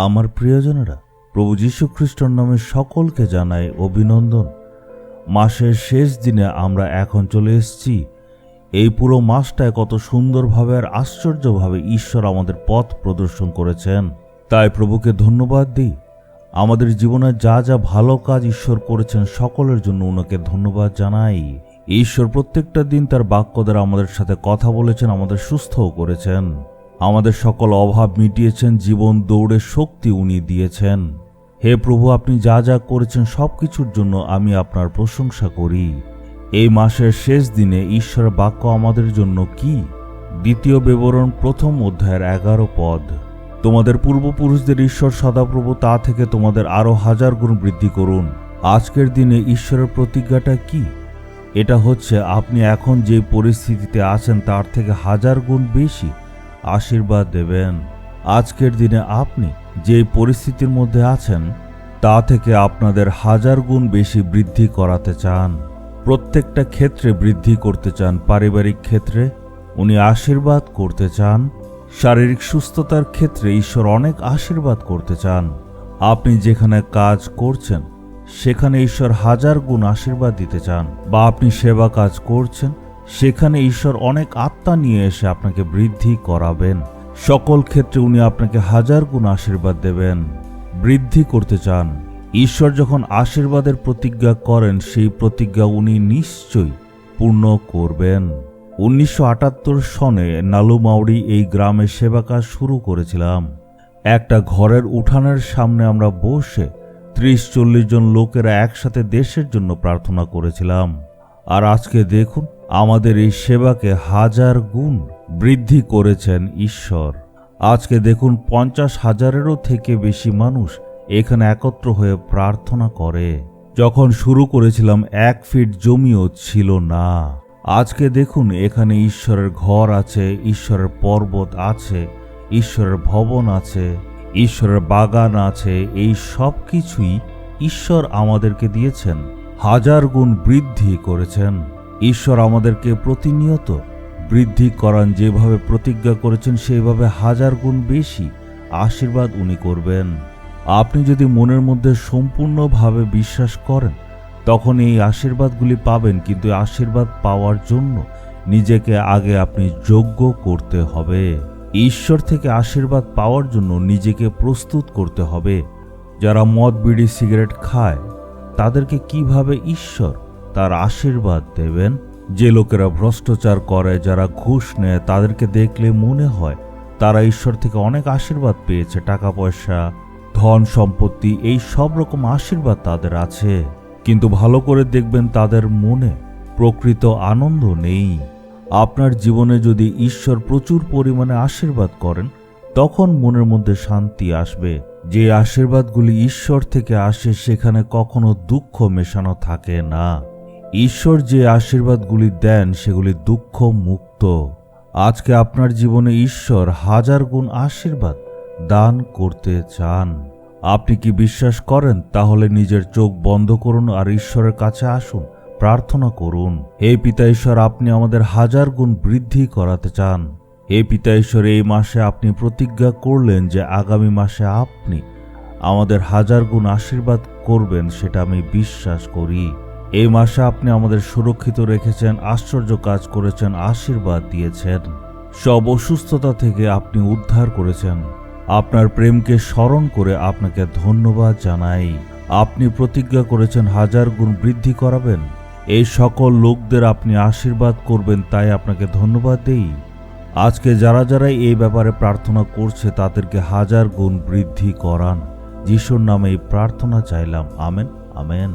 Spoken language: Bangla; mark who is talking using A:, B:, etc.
A: আমার প্রিয়জনেরা, প্রভু যীশু খ্রিস্টর নামে সকলকে জানাই অভিনন্দন। মাসের শেষ দিনে আমরা এখন চলে এসেছি। এই পুরো মাসটায় কত সুন্দরভাবে আর আশ্চর্যভাবে ঈশ্বর আমাদের পথ প্রদর্শন করেছেন। তাই প্রভুকে ধন্যবাদ দিই। আমাদের জীবনে যা যা ভালো কাজ ঈশ্বর করেছেন সকলের জন্য ওনাকে ধন্যবাদ জানাই। ঈশ্বর প্রত্যেকটা দিন তার বাক্য দ্বারা আমাদের সাথে কথা বলেছেন, আমাদের সুস্থও করেছেন। আমাদের সকল অভাব মিটিয়েছেন, জীবন দৌড়ে শক্তি উনি দিয়েছেন। হে প্রভু, আপনি যা যা করেছেন সব কিছুর জন্য আমি আপনার প্রশংসা করি। এই মাসের শেষ দিনে ঈশ্বরের বাক্য আমাদের জন্য কি? দ্বিতীয় বিবরণ, প্রথম অধ্যায়ের এগারো পদ। তোমাদের পূর্বপুরুষদের ঈশ্বর সদাপ্রভু, তা থেকে তোমাদের আরও হাজার গুণ বৃদ্ধি করুন। আজকের দিনে ঈশ্বরের প্রতিজ্ঞাটা কি? এটা হচ্ছে, আপনি এখন যে পরিস্থিতিতে আছেন, তার থেকে হাজার গুণ বেশি। আশীর্বাদ দেবেন। আজকের দিনে আপনি যে পরিস্থিতির মধ্যে আছেন, তা থেকে আপনাদের হাজার গুণ বেশি বৃদ্ধি করাতে চান। প্রত্যেকটা ক্ষেত্রে বৃদ্ধি করতে চান, পারিবারিক ক্ষেত্রে উনি আশীর্বাদ করতে চান, শারীরিক সুস্থতার ক্ষেত্রে ঈশ্বর অনেক আশীর্বাদ করতে চান। আপনি যেখানে কাজ করছেন, সেখানে ঈশ্বর হাজার গুণ আশীর্বাদ দিতে চান বা আপনি সেবা কাজ করছেন সেখানে ঈশ্বর অনেক আত্মা নিয়ে এসে আপনাকে বৃদ্ধি করাবেন। সকল ক্ষেত্রে উনি আপনাকে হাজার গুণ আশীর্বাদ দেবেন। বৃদ্ধি করতে চান। ঈশ্বর যখন আশীর্বাদের প্রতিজ্ঞা করেন, সেই প্রতিজ্ঞা উনি নিশ্চয়ই পূর্ণ করবেন। উনিশশো আটাত্তর সনে নালুমাউড়ি এই গ্রামে সেবা কাজ শুরু করেছিলাম। একটা ঘরের উঠানের সামনে আমরা বসে ত্রিশ চল্লিশ জন লোকেরা একসাথে দেশের জন্য প্রার্থনা করেছিলাম। আর আজকে দেখুন আমাদের এই সেবাকে হাজার গুণ বৃদ্ধি করেছেন ঈশ্বর। আজকে দেখুন, পঞ্চাশ হাজারেরও থেকে বেশি মানুষ এখানে একত্র হয়ে প্রার্থনা করে। যখন শুরু করেছিলাম, এক ফিট জমিও ছিল না। আজকে দেখুন, এখানে ঈশ্বরের ঘর আছে, ঈশ্বরের পর্বত আছে, ঈশ্বরের ভবন আছে, ঈশ্বরের বাগান আছে, এই সব কিছুই ঈশ্বর আমাদেরকে দিয়েছেন। হাজার গুণ বৃদ্ধি করেছেন। ঈশ্বর আমাদেরকে প্রতিনিয়ত বৃদ্ধি করান, যেভাবে প্রতিজ্ঞা করেছেন, সেইভাবে হাজার গুণ বেশি আশীর্বাদ উনি করবেন। আপনি যদি মনের মধ্যে সম্পূর্ণভাবে বিশ্বাস করেন, তখন এই আশীর্বাদগুলি পাবেন, কিন্তু আশীর্বাদ পাওয়ার জন্য নিজেকে আগে আপনি যোগ্য করতে হবে। ঈশ্বর থেকে আশীর্বাদ পাওয়ার জন্য নিজেকে প্রস্তুত করতে হবে। যারা মদ, বিড়ি, সিগারেট খায়, তাদেরকে কীভাবে ঈশ্বর তার আশীর্বাদ দেবেন। যে লোকেরা ভ্রষ্টাচার করে, যারা ঘুষ নেয়, তাদেরকে দেখলে মনে হয় তারা ঈশ্বর থেকে অনেক আশীর্বাদ পেয়েছে, টাকা, পয়সা, ধন, সম্পত্তি, এই সব রকম আশীর্বাদ তাদের আছে। কিন্তু ভালো করে দেখবেন তাদের মনে প্রকৃত আনন্দ নেই। আপনার জীবনে যদি ঈশ্বর প্রচুর পরিমাণে আশীর্বাদ করেন, তখন মনের মধ্যে শান্তি আসবে। যে আশীর্বাদগুলি ঈশ্বর থেকে আসে, সেখানে কখনো দুঃখ মেশানো থাকে না। ঈশ্বর যে আশীর্বাদগুলি দেন, সেগুলি দুঃখ মুক্ত। আজকে আপনার জীবনে ঈশ্বর হাজার গুণ আশীর্বাদ দান করতে চান। আপনি কি বিশ্বাস করেন? তাহলে নিজের চোখ বন্ধ করুন আর ঈশ্বরের কাছে আসুন। প্রার্থনা করুন। হে পিতা ঈশ্বর, আপনি আমাদের হাজার গুণ বৃদ্ধি করাতে চান। হে পিতা ঈশ্বর, এই মাসে আপনি প্রতিজ্ঞা করলেন যে আগামী মাসে আপনি আমাদের হাজার গুণ আশীর্বাদ করবেন, সেটা আমি বিশ্বাস করি। এই মাসে আপনি আমাদের সুরক্ষিত রেখেছেন, আশ্চর্য কাজ করেছেন, আশীর্বাদ দিয়েছেন। সব অসুস্থতা থেকে আপনি উদ্ধার করেছেন। আপনার প্রেমকে স্মরণ করে আপনাকে ধন্যবাদ জানাই। আপনি প্রতিজ্ঞা করেছেন হাজার গুণ বৃদ্ধি করাবেন। এই সকল লোকদের আপনি আশীর্বাদ করবেন, তাই আপনাকে ধন্যবাদ দেই। আজকে যারা যারা এই ব্যাপারে প্রার্থনা করছে, তাদেরকে হাজার গুণ বৃদ্ধি করান। যিশুর নামে এই প্রার্থনা চাইলাম। Amen amen.